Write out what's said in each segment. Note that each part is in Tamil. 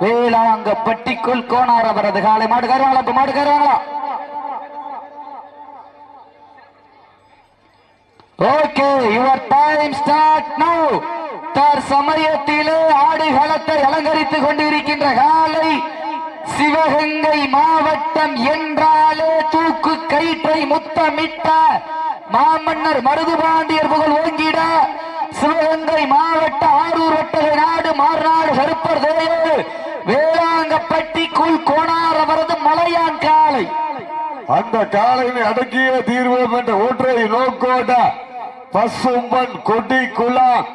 வேளாங்கப்பட்டிக்குள் கோனார் அவரது காலை மாடு கருவாங்களா இப்ப மாடு கருவாங்களா okay your time start now தர் சமயத்திலே ஆடுகளத்தை அலங்கரித்துக் கொண்டிருக்கின்ற காலை சிவகங்கை மாவட்டம் என்றாலே தூக்கு கயிற்றை முத்தமிட்ட மாமன்னர் மருதுபாண்டியர் புகழ் ஓங்கிட சிவகங்கை மாவட்ட ஆரூர் வட்டகை நாடு மாறுநாடு கருப்பர் தேயு வேளாங்கப்பட்டிக்குள் கோணார் அவரது மலையான் காலை அந்த காலையினை அடக்கிய தீர்வோம் என்ற ஒற்றை நோக்கோட பசும்பன் கொடி குலாம்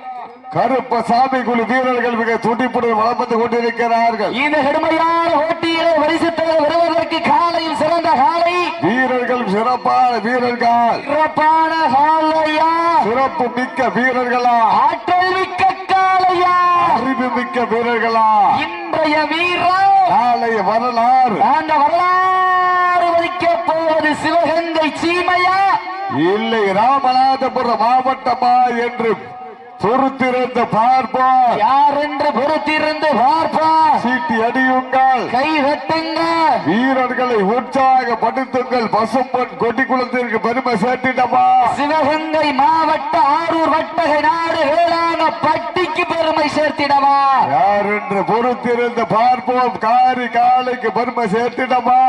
கருப்பசாமி குழு வீரர்கள் மிக துடிப்புடன் வளம் வந்து கொண்டிருக்கிறார்கள். இந்த கடுமையான போட்டியிலே வரிசைத்தலை வருவதற்கு காலையில் சிறந்த காலை. வீரர்கள் சிறப்பான வீரர்கள். சிறப்பான காலையா? சிறப்பு மிக்க வீரர்களா? ஆற்றல் மிக்க காலையா? அறிவு மிக்க வீரர்களா? இன்றைய வீரர் நாளைய வரலாறு. அந்த வரலாறு. வதிக்க போவது சிவகங்கை சீமையா? இல்லை ராமநாதபுரம் மாவட்டமா என்று பொறுத்திருந்து பார்ப்போம். யார் என்று பொறுத்திருந்து பார்ப்பா சீட்டி அடியுங்கள் கை தட்டுங்க வீரர்களை உற்சாகப்படுத்துங்கள். பசும்பொன் கொட்டி குளத்திற்கு பெருமை சேர்த்திடமா சிவகங்கை மாவட்ட ஆரூர் வட்டகை நாடு வேளாண் பட்டிக்கு பெருமை சேர்த்திடவா? யார் என்று பொறுத்திருந்து பார்ப்போம். காரி காலைக்கு பெருமை சேர்த்திடமா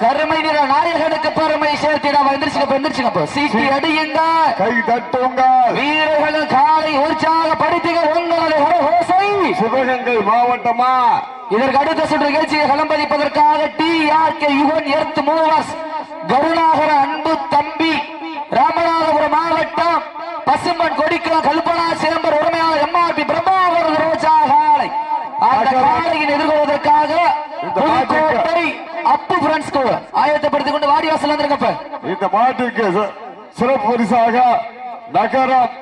கருமை நிற நாயகனுக்கு பெருமை சேர்த்திடவா எந்திரிச்சுங்க எந்திரிச்சுங்க சீட்டி அடியுங்க கை தட்டுங்கள். வீரர்களும் காலை உற்சாகப்படுத்துக உங்களது ஓசை சிவகங்கை மாவட்டமா? இதற்கு அடுத்த சுற்று நிகழ்ச்சியை களம்பதிப்பதற்காக T R K Yuvan earth movers Karunakara அன்பு தம்பி ராமநாதபுரம் மாவட்டம் பசும்பன் கொடிக்குளம் கல்பனா சிதம்பரம் உரிமையாளர் எம்ஆர்பி பிரம்மாவரது ரோஜா காலை. அந்த காலையின் எதிர்கொள்வதற்காக அப்பு பிரெண்ட்ஸ் ஆயத்தப்படுத்திக் கொண்டு வாடிவாசல் வந்திருக்கப்ப இந்த மாட்டுக்கு சிறப்பு பரிசாக நகரம்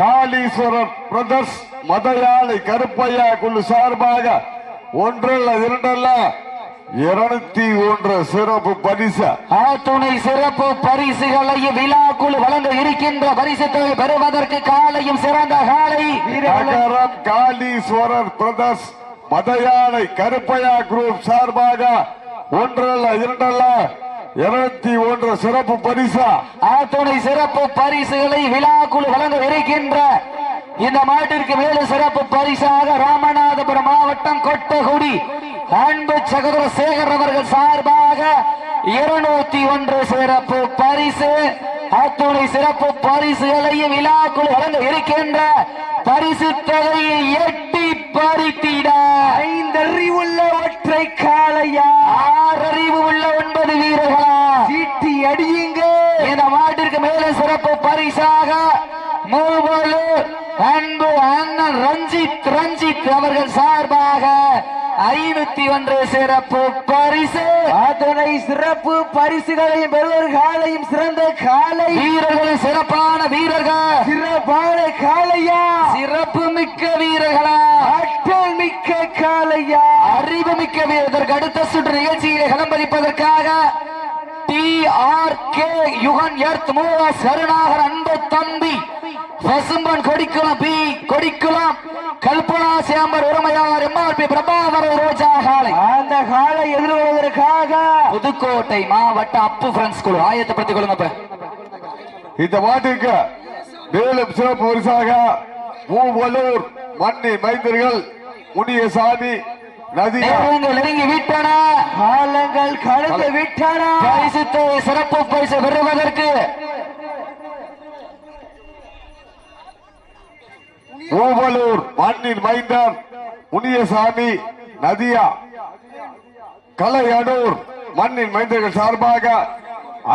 காளீஸ்வரர் பிரதர்ஸ் மதையாளை கருப்பையா குழு சார்பாக ஒன்றல்ல இரண்டல்ல இருநூத்தி ஒன்று சிறப்பு பரிசு. ஆத்துணை சிறப்பு பரிசுகளை விழாக்குழு வழங்க இருக்கின்ற பரிசு தொகை பெறுவதற்கு காலையும் சிறந்த காலை நகரம் காளீஸ்வரர் பிரதர்ஸ் மதயானை கருப்பையா குரூப் சார்பாக ஒன்றல்ல இரண்டல்ல இருநூத்தி ஒன்று சிறப்பு பரிசா. ஆத்துணை சிறப்பு பரிசுகளை விழாக்குழு வழங்க இருக்கின்ற இந்த மாட்டிற்கு மேலும் சிறப்பு பரிசாக ராமநாதபுரம் மாவட்டம் கொட்டகுடி. அன்பு சகோதர சேகர் அவர்கள் சார்பாக இருநூத்தி ஒன்று சிறப்பு பரிசு. அத்துணை சிறப்பு பரிசுகளையும் விழாக்குழு வழங்க இருக்கின்ற பரிசு தொகையை எட்டி பறித்திட ஐந்தறிவுள்ள ஒற்றை காளையா. ஆறறிவு உள்ள ஒன்பது வீரர்களா. சீட்டி அடியுங்க. இந்த மாட்டிற்கு மேலே சிறப்பு பரிசாக மூவலூர் அன்பு அண்ணன் ரஞ்சித் ரஞ்சித் அவர்கள் சார்பாக ஐநூத்தி ஒன்று சிறப்பு பரிசு. அதனை சிறப்பு பரிசுகளையும் பெறுவர் காலையும் சிறந்த காலை. வீரர்கள் சிறப்பான வீரர்கள். சிறப்பான காளையா சிறப்பு மிக்க வீரர்களா? ஆற்றல் மிக்க காளையா அறிவு மிக்க வீரருக்கு அடுத்த சுற்று நிகழ்ச்சியிலே களம்பளிப்பதற்காக T R K Yugan earth மூவா சருணாகர் அன்பு தம்பி. பசும்பன் கொடிக்குளம் பி கொடிக்குளம் கல்பனா சேம்பர் உரிமையாளர் எம்ஆர்பி பிரபாகர ரோஜா காலை அந்த காலை எதிர்கொள்வதற்காக புதுக்கோட்டை மாவட்ட அப்பு பிரெண்ட்ஸ் குழு ஆயத்தப்படுத்திக் கொள்ளுங்க. இந்த மாட்டிற்கு மேலும் சிறப்பு பரிசாக மூவலூர் மண்ணி மைந்தர்கள் முனியசாமி நெருங்கி விட்டன. காலங்கள் கடந்து விட்டன. சிறப்பு பரிசு பெறுவதற்கு ஓவலூர் மண்ணின் மைந்தர் முனியசாமி நதியா. கலையனூர் மண்ணின் மைந்தர்கள் சார்பாக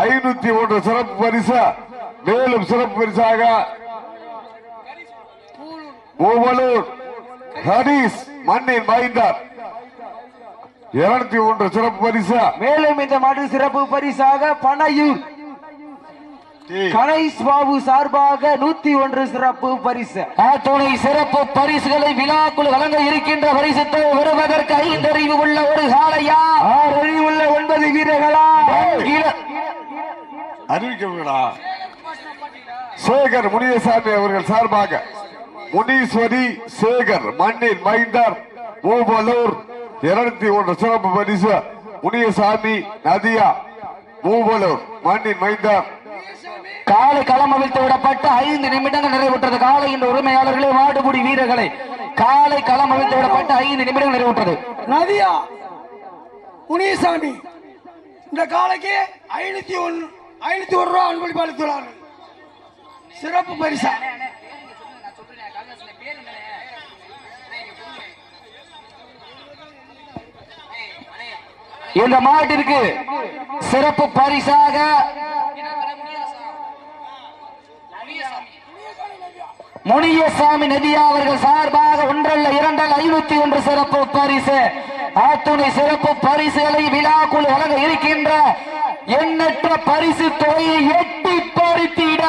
ஐநூத்தி ஒன்று சிறப்பு பரிசு மேலும் சிறப்பு பரிசாக ஓவலூர் ஹரிஸ் மண்ணின் மைந்தர். இருநூத்தி ஒன்று சிறப்பு பரிசு. மேலும் இந்த மாட்டு சிறப்பு பரிசாக பனையூர் கணேஷ் பாபு சார்பாக நூத்தி ஒன்று சிறப்பு பரிசு. அத்துணை சிறப்பு பரிசுகளை விழாக்குழு வழங்க இருக்கின்ற பரிசு தொகை பெறுவதற்கு ஐந்தறிவு உள்ள ஒரு காளையா ஆறு உள்ள ஒன்பது வீரர்களா? அறிவிக்கிறீங்களா சேகர் முனியசாமி அவர்கள் சார்பாக முனீஸ்வரி சேகர் மண்ணின் மைந்தர் மூவலூர் இருநூத்தி ஒன்று சிறப்பு பரிசு முனியசாமி நதியா மூவலூர் மண்ணின் மைந்தா காலை களம் அவிழ்த்து விடப்பட்டு ஐந்து நிமிடங்கள் நிறைவுற்றது. காலையின் உரிமையாளர்களே மாடுபுடி வீரர்களை. காலை களம் அவிழ்த்து விடப்பட்டு ஐந்து நிமிடங்கள் நிறைவுற்றது. நதியா முனியசாமி இந்த காலைக்கு ஐநூத்தி ஒன்று ஐநூத்தி ஒரு ரூபா அன்பளிப்பு அளித்துள்ளார்கள் சிறப்பு பரிசா. இந்த மாட்டிற்கு சிறப்பு பரிசாக முனியசாமி நதியா அவர்கள் சார்பாக ஒன்றல்ல இரண்டல்ல ஐநூத்தி ஒன்று சிறப்பு பரிசு. ஆத்துணை சிறப்பு பரிசுகளை விழாக்குள் வழங்க இருக்கின்ற எண்ணற்ற பரிசு தொகையை எட்டி பறித்திட.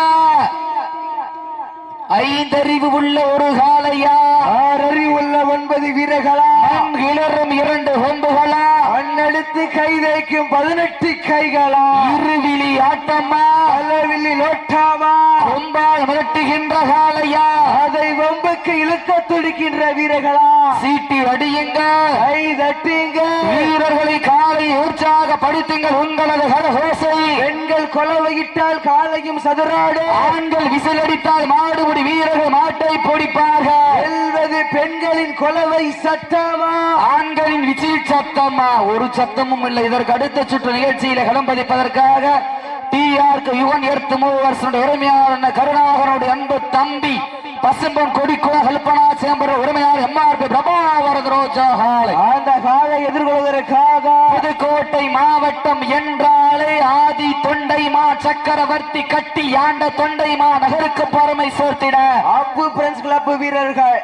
ஐந்தறிவு உள்ள ஒரு காலையா ஆறறிவு உள்ள ஒன்பது வீரர்களா? கிளறும் இரண்டு கொம்புகளா? அண்ணெடுத்து கை வைக்கும் பதினெட்டு கைகளா? இருவிழி ஆட்டமா அளவில்லி லோட்டாமா கொம்பால் மிரட்டுகின்ற காலையா அதை வம்புக்கு இழுக்க துடிக்கின்ற வீரர்களா? சீட்டி அடியுங்க கை தட்டுங்க. வீரர்களை காலை உற்சாகப்படுத்துங்கள் உங்களது கரகோசை. பெண்கள் கொலவையிட்டால் காலையும் சதுராடு ஆண்கள் விசிலடித்தால் மாடுபடி வீரர்கள் மாட்டை பிடிப்பார்கள். வெல்வது பெண்களின் கொலவை சட்டமா ஆண்களின் விசில் சத்தமா? ஒரு சத்தமும் இல்லை. இதற்கு அடுத்த சுற்று நிகழ்ச்சியில களம்பதிப்பதற்காக டி ஆர்க்கு யுவன் எர்த்து மூவர்ஸ் உரிமையாளர் கருணாகரனுடைய அன்பு தம்பி பசும்பன் கொடிக்கோ கல்பனா சேம்பர் உரிமையாளர் எம்ஆர்பி பிரபாவரது ரோஜா ஹாலை. அந்த காலை எதிர்கொள்வதற்காக புதுக்கோட்டை மாவட்டம் என்றாலே ஆதி தொண்டைமா சக்கரவர்த்தி கட்டி ஆண்ட தொண்டைமா நகருக்கு பெருமை சேர்த்திட. அப்பு பிரெண்ட்ஸ் கிளப் வீரர்கள்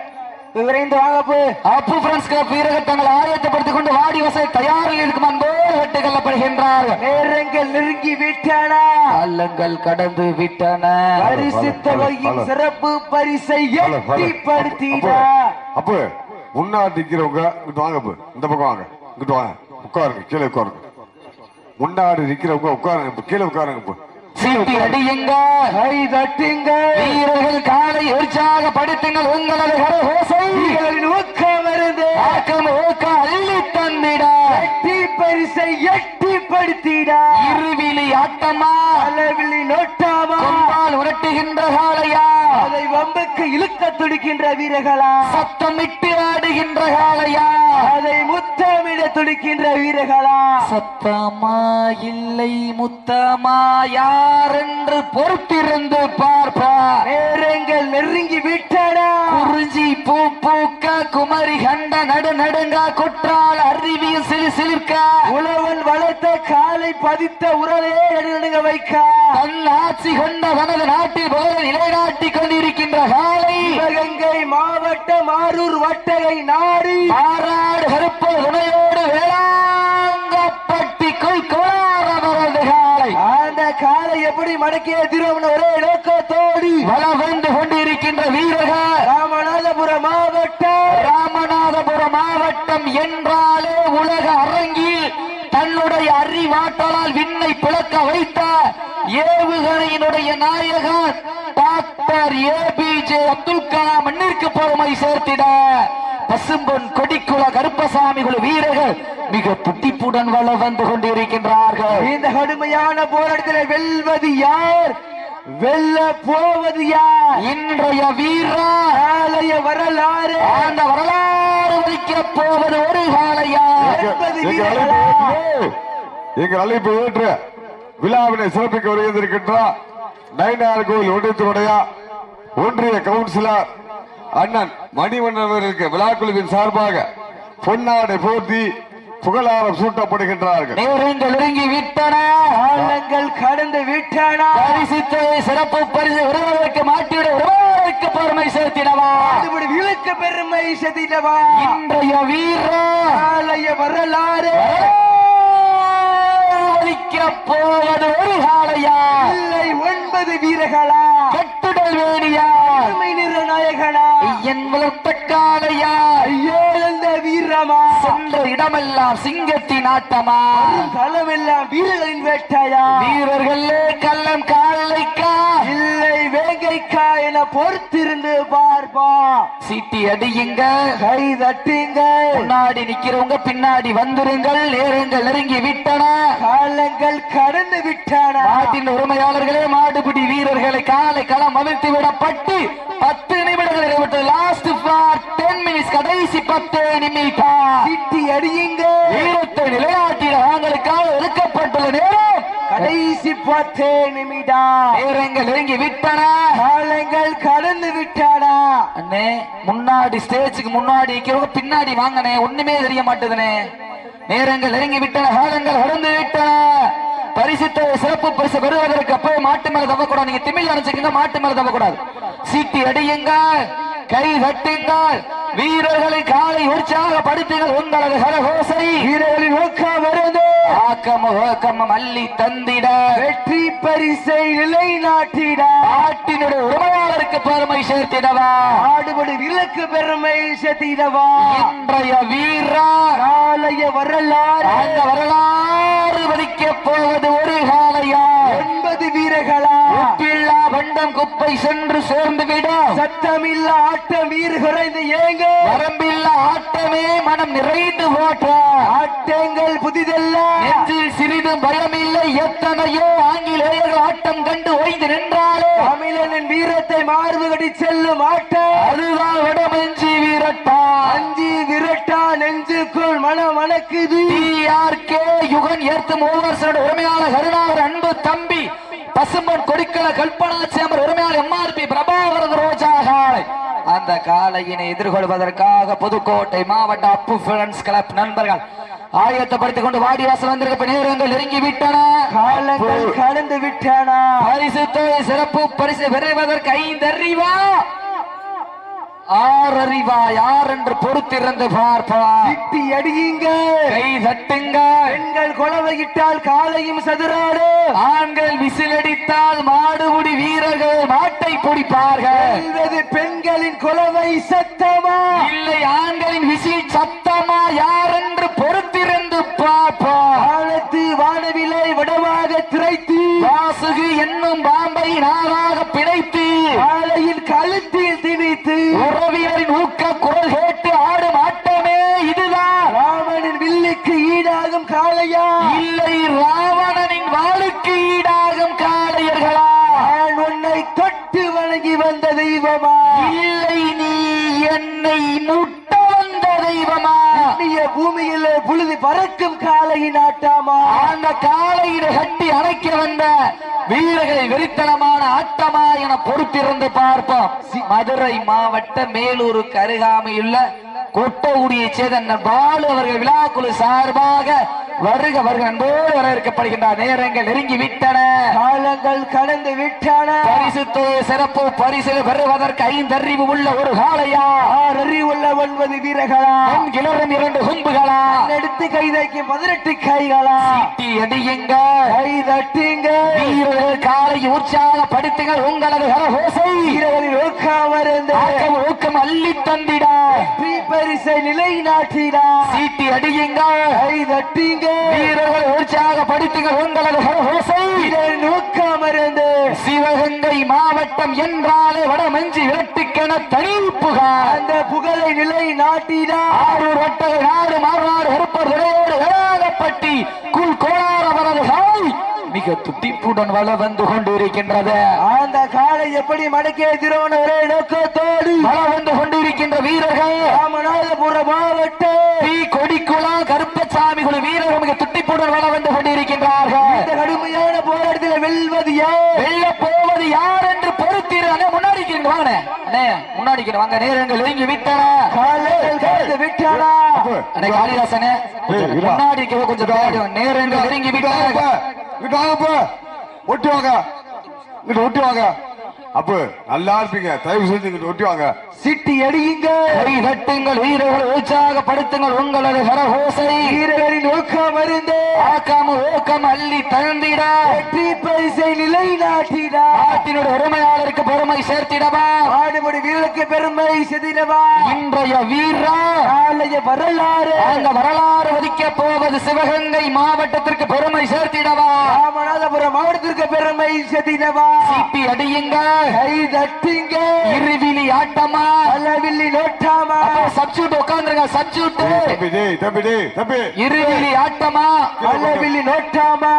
விரைந்து வாங்கப்பு. அப்பு பிரான்ஸ் கப் வீரர்கள் தங்களை ஆயத்தப்படுத்திக் கொண்டு வாடி வசை தயாரில் இருக்கும் அன்போடு வெட்டு கொள்ளப்படுகின்றார்கள். நேரங்கள் நெருங்கி விட்டன. காலங்கள் கடந்து விட்டன. பரிசு தொகையின் சிறப்பு பரிசை எட்டிப்படுத்திட அப்ப முன்னாடி நிக்கிறவங்க இங்கிட்டு வாங்க அப்ப இந்த பக்கம் வாங்க. இங்கிட்டு வாங்க. உட்காருங்க கீழே உட்காருங்க. முன்னாடி நிக்கிறவங்க உட்காருங்க இப்ப கீழே உட்காருங்க இப்ப. சீட்டி அடியுங்க கை தட்டுங்க வீரர்கள் காலை உற்சாகப்படுத்துங்கள் உங்களது கரகோசை ஊக்கம் இருந்து ஆக்கம் ஊக்கம் அள்ளி தந்திட. எட்டி பரிசை எட்டிப்படுத்திட இருவிழி ஆட்டமா? அளவில்லி நோட்டாமா? கொம்பால் உரட்டுகின்ற காளையா? அதை வம்புக்கு இழுக்க துடிக்கின்ற வீரர்களா? சத்தமிட்டு ஆடுகின்ற காளையா? அதை முத்தமிட துடிக்கின்ற வீரர்களா? சத்தமா இல்லை முத்தமா யார் என்று பொறுத்திருந்து பார்ப்பார் நேரங்கள் நெருங்கி விட்டன. குறிஞ்சி பூ பூக்க குமரி கண்ட நடு நடுங்க குற்றால அருவியும் சிலு சிலிர்க்க. உழவன் வளர்த்த காலை பதித்த உறவையே நடுநடுங்க வைக்க. தன் ஆட்சி கொண்ட தனது நாட்டில் போல நிலைநாட்டிக் கொண்டிருக்கின்ற காலை. சிவகங்கை மாவட்டம் ஆரூர் வட்டகை நாடி. மாறாடு கருப்பு துணையோடு வேளாங்கப்பட்டிக்குள் கோளாரவரது காலை அந்த காலை எப்படி மடக்கிய திருவண்ண ஒரே நோக்கத்தோடி வந்து கொண்டிருக்கின்ற வீரர்கள் ராமநாதபுரம் மாவட்டம் ராமநாதபுரம் மாவட்டம் என்றாலே உலக அரங்கில் தன்னுடைய அறிவாற்றலால் விண்ணை பிளக்க வைத்த ஏவுகணையினுடைய நாயகர் டாக்டர் ஏபிஜே அப்துல் கலாம் மண்ணிற்கு பெருமை சேர்த்திட பசும்பொன் கொடிக்குள கருப்பசாமி குழு வீரர்கள் மிக துட்டிப்புடன் வள வந்து கொண்டிருக்கின்றார்கள். இந்த கடுமையான போராட்டத்தில் வெல்வது யார்? வெல்ல போவது யார்? இன்றைய வீரா ஆலய வரலாறு. அந்த வரலாறு வலிக்க போவது ஒரு காலையா என்பது எங்க வீரர்களா? அழைப்பு ஏற்று, எங்க அழைப்பு ஏற்று. விழாவினை சிறப்பிக்க வருகின்றிருக்கின்றார் நயனார் கோவில் ஒன்றியத்தினுடைய ஒன்றிய கவுன்சிலர் அண்ணன் மணிவண்ணன் அவர்களுக்கு விழாக்குழுவின் சார்பாக பொன்னாடை போர்த்தி புகழாரம் சூட்டப்படுகின்றார்கள். நேரங்கள் நெருங்கி விட்டன காலங்கள் கடந்து விட்டன. பரிசுத்தை சிறப்பு பரிசு விருதுகளுக்கு மாட்டிவிட விருதுகளுக்கு பெருமை சேர்த்திடவா? விழுக்க பெருமை செதிடவா இன்றைய வீரா ஆலய வரலாறு போவது ஒரு காலையா இல்லை ஒன்பது வீரர்களா? நாயகனா. என் வளர்த்த வீரமா. சென்ற இடமெல்லாம் சிங்கத்தின் ஆட்டமா. களமெல்லாம் வீரர்களின் வேட்டையா. வீரர்களே கள்ளம் வேங்கை என பொறுத்திருந்து பார்ப்பா. சீட்டி அடியுங்க. கை தட்டுங்க. முன்னாடி நிக்கிறவங்க பின்னாடி வந்துருங்கள். நேரங்கள் நெருங்கி விட்டன. காலங்கள் கடந்து விட்டான. நாட்டின் உரிமையாளர்களே மாடுபிடி வீரர்களை காலை களம் அவிழ்த்து விடப்பட்டு பத்து நிமிடங்கள் லாஸ்ட் ஃபார் டென் மினிட்ஸ் கடைசி பத்து நிமிடம். சிட்டி அடியுங்க. கடைசி பத்தே நிமிடம் நேரங்கள் நெருங்கி விட்டன காலங்கள் கடந்து விட்டானா அண்ணே முன்னாடி ஸ்டேஜுக்கு முன்னாடி பின்னாடி வாங்கனே ஒண்ணுமே தெரிய மாட்டேதுனே நேரங்கள் நெருங்கி விட்டன காலங்கள் கடந்து விட்டன. பரிசுத்த சிறப்பு பரிசு பெறுவதற்கு அப்பவே மாட்டு மேல தவக்கூடாது. நீங்க திமிழ் அணைச்சுக்கங்க மாட்டு மேல தவக்கூடாது. சீட்டி அடியுங்க கை தட்டுங்கள். வீரர்களை காலை உற்சாகப்படுத்துங்கள். உங்களது கரகோசை. வீரர்களின் நோக்கம் வருது. அள்ளி தந்திட. வெற்றி பரிசை நிலைநாட்டிட. நாட்டினுடைய உரிமையாளருக்கு பெருமை சேர்த்திடவா. ஆடுபடி விலக்கு பெருமை செத்திடவா இன்றைய வீரா காலைய வரலாறு. அந்த வரலாறு வலிக்க போவது ஒரு காலையா. ஒன்பது வீரர்களா. வண்டம் குப்பை சென்று சேர்ந்து விடும் சத்தமில்ல ஆட்டம் வீர் குறைந்து ஏங்க வரம்பில்லா ஆட்டமே மனம் நிறைந்து போட்ட ஆட்டங்கள் புதிதல்ல. நெஞ்சில் சிறிதும் பயமில்லை. எத்தனையோ ஆங்கிலேயர்கள் ஆட்டம் கண்டு ஓய்ந்து நின்றாலே. தமிழனின் வீரத்தை மார்புகடி செல்லும் ஆட்டம் அதுதான் வடமஞ்சி வீரட்டா அஞ்சி விரட்டா நெஞ்சுக்குள் மன மணக்குது டிஆர்கே யுகன் ஏர்த்தும் ஓவர்ஸோட உரிமையாளர் கருணாகர் அன்பு தம்பி. பசும்பன் கொடிக்கல கல்பனா சேம்பர் உரிமையாளர் எம்ஆர்பி பிரபாகரன் ரோஜா காளை அந்த காளையினை எதிர்கொள்வதற்காக புதுக்கோட்டை மாவட்ட அப்பு ஃபிரண்ட்ஸ் கிளப் நண்பர்கள் ஆயத்தப்படுத்திக் கொண்டு வாடிவாசல் வந்திருக்க நேரங்கள் நெருங்கி விட்டன காலங்கள் கடந்து விட்டானா பரிசு சிறப்பு பரிசு பெறுவதற்கு ஐந்து அறிவா ஆறு அறிவா யார் என்று பொறுத்திருந்து பார்ப்பா சிட்டி அடியுங்க. கை தட்டுங்க. பெண்கள் குலவையிட்டால் காலையும் சதுராடு ஆண்கள் விசிலடித்தால் மாடுபுடி வீரர்கள் மாட்டை பிடிப்பார்கள். பெண்களின் குலவை சத்தமா? இல்லை ஆண்களின் விசில் சத்தமா? யார் என்று பொறுத்திருந்து பார்ப்போம் ஆழத்து வானவிலை வடமாக திரைத்து. வாசுகு என்னும் பாம்பை நாளாக பிணைத்து. காலையின் கழுத்தில் உறவியரின் ஊக்க குரல்கள் அந்த காளையினை கட்டி அணைக்க வந்த வீரர்களை வெறித்தனமான ஆட்டமா என பொறுத்திருந்து பார்ப்போம். மதுரை மாவட்ட மேலூருக்கு அருகாமையுள்ள கொட்டகுடியை சேர்ந்த பாலு அவர்கள் விழாக்குழு சார்பாக வருக வருக. அன்போடு வரவேற்கப்படுகின்றார் நேரங்கள் நெருங்கி விட்டன காலங்கள் கடந்து விட்டான. பரிசு சிறப்பு பரிசில் பெறுவதற்கு ஐந்தறிவு உள்ள ஒரு காளையா? ஆறறி உள்ள ஒன்பது வீரர்களா? கிளறும் இரண்டு கும்புகளா? எடுத்து கைதைக்கும் பதினெட்டு கைகளா? சீட்டி அடியுங்க. கை தட்டுங்க. வீரர்கள் காலை உற்சாகப்படுத்துங்கள். உங்களது கரகோசை. வீரர்களின் ஆக்கம் ஊக்கம் அள்ளி தந்திடா பரிசை நிலைநாட்டினா. சீட்டி அடியுங்க. கை தட்டுங்க. வீரர்கள் உற்சாகப்படுத்துங்கள் உங்களது கரகோசை வீரரின் ஊக்காமருந்து சிவகங்கை மாவட்டம் என்றாலே வடமஞ்சி விரட்டுக்கென தனி புகார். அந்த புகழை நிலைநாட்டினா. ஆரூர் வட்டக நாடு மாறுநாடு கருப்பர் துறையோடு வேளாங்கப்பட்டி குல் கோளார அவரது காய் மிக துட்டிப்புடன் வள வந்து கொண்டிருக்கின்றது. அந்த காலை எப்படி மடக்கே திருவன ஒரே நோக்கத்தோடு. வள வந்து கொண்டிருக்கின்ற வீரர்கள் ராமநாதபுரம் மாவட்டம் டி கொடிக்குளம் கருப்பசாமி குழு வீரர்கள் மிக துட்டிப்புடன் வள வந்து கொண்டிருக்கின்றார்கள் இந்த கடுமையான போராட்டத்தில் வெல்வது யார் வெல்ல போவது யார் என்று பொறுத்திரு அண்ணே முன்னாடி நிக்கிறீங்க, வாங்கண்ணே அண்ணே நிக்கிறீங்க, வாங்க நேரங்கள் நெருங்கி விட்டன? காளிதாசனே. முன்னாடி கொஞ்சம். நேரங்கள் இங்கிட்டு வாங்கப்பா ஒட்டி வாங்க. இங்கிட்டு ஒட்டி வாங்க. அப்ப நல்லா இருப்பீங்க. தயவு செஞ்சு இங்கிட்டு ஒட்டி வாங்க. சிட்டி அடியுங்க. கை தட்டுங்கள் வீரர்கள் உற்சாகப்படுத்துங்கள் உங்களது கரகோசை. வீரர்களின் ஊக்கம் அருந்து ஆக்காம ஊக்கம் அள்ளி தந்திட வெற்றி பரிசை நிலைநாட்டினா நாட்டினுடைய உரிமையாளருக்கு பெருமை சேர்த்திடவா. ஆடுபடி வீரருக்கு பெருமை செதினவா இன்றைய வீரா நாளைய வரலாறு. அந்த வரலாறு வதிக்க போவது சிவகங்கை மாவட்டத்திற்கு பெருமை சேர்த்திடவா. ராமநாதபுரம் மாவட்டத்திற்கு பெருமை செதினவா சீட்டி அடியுங்கள் கை தட்டுங்க. இருவிழி ஆட்டமா. அளவில்லி நோட்டாமா சப்ஸ்டியூட் உட்காந்துருங்க சப்ஸ்டியூட் தம்பி டேய் தம்பி டேய் தம்பி. ஆட்டமா? நோட்டாமா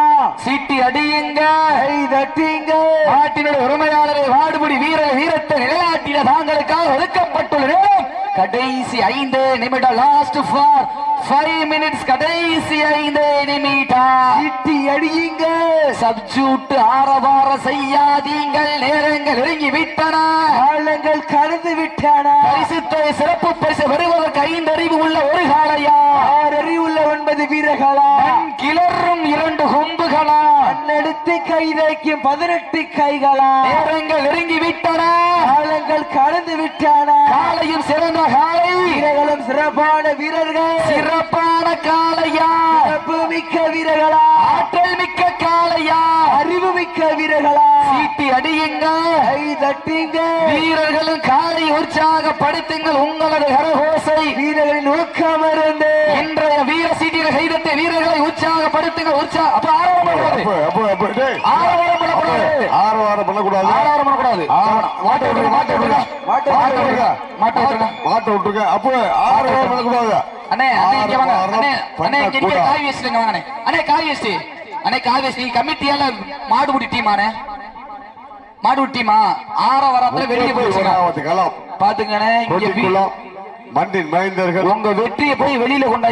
சீட்டி அடியுங்க. கை தட்டுங்க. நாட்டினுடைய உரிமையாளரை வாடுபடி வீர வீரத்தை நிலைநாட்டின தாங்களுக்காக ஒதுக்கப்பட்டுள்ள நேரம் கடைசி ஐந்து நிமிடம் லாஸ்ட் ஃபார் ஃபைவ் மினிட்ஸ் கடைசி ஐந்து நிமிடம். இட்டி அடியுங்க. சப்ஜூட் ஆரவார செய்யாதீங்கள் நேரங்கள் நெருங்கி விட்டன காலங்கள் கடந்து விட்டான. பரிசுத்தை சிறப்பு பரிசு பெறுவதற்கு ஐந்து அறிவு உள்ள ஒரு காளையா? ஆறறிவுள்ள ஒன்பது வீரர்களா மண் கிளறும் இரண்டு கொம்புகளா அன்னெடுத்து கைதைக்கும் பதினெட்டு கைகளா? நேரங்கள் நெருங்கி விட்டன காலங்கள் கடந்து விட்டான. காளையும் சிறந்த காளை வீரர்களும் சிறப்பான வீரர்கள். சிறப்பான காளையா சிறப்பு மிக்க வீரர்களா? ஆற்றல் மிக்க காளையா அறிவு மிக்க வீரர்களா? சீட்டி அடியுங்க. கை தட்டுங்க. வீரர்களும் காலை உற்சாகப்படுத்துங்கள் உங்களது கரகோசை. வீரர்களின் ஊக்கம் இருந்து இன்றைய வீர கைதட்ட வீரர்களை உற்சாகப்படுத்துங்கள் உற்சாக அப்ப ஆரவாரம் பண்ணக்கூடாது. ஆரவாரம் பண்ணக்கூடாது. ஆரவாரம் பண்ணக்கூடாது. ஆரவாரம் பண்ணக்கூடாது. மாட்டை விட்டுருங்க மாட்டை விட்டுருங்க. மாட்டை மாட்டை விட்டுருங்க. மாட்டை விட்டுருங்க. மாட்டை விட்டுருங்க. அப்ப ஆரவாரம் பண்ணக்கூடாது. அண்ணே அண்ணே இங்க வாங்க. அண்ணே அண்ணே இங்க இங்க பண்ணக்கூடாது. காய் வச்சுங்க வாங்க அண்ணே. காய் வச்சு அண்ணே காய் நீங்க கமிட்டியால மாடுபிடி டீமாண்ணே மாடுபிடி டீமா ஆரவாரத்துல வெளியே போய் பாத்துங்கண்ணே இங்க மண்ணின் மைந்தர்கள். உங்க வெற்றியை போய் வெளியில கொண்டாய்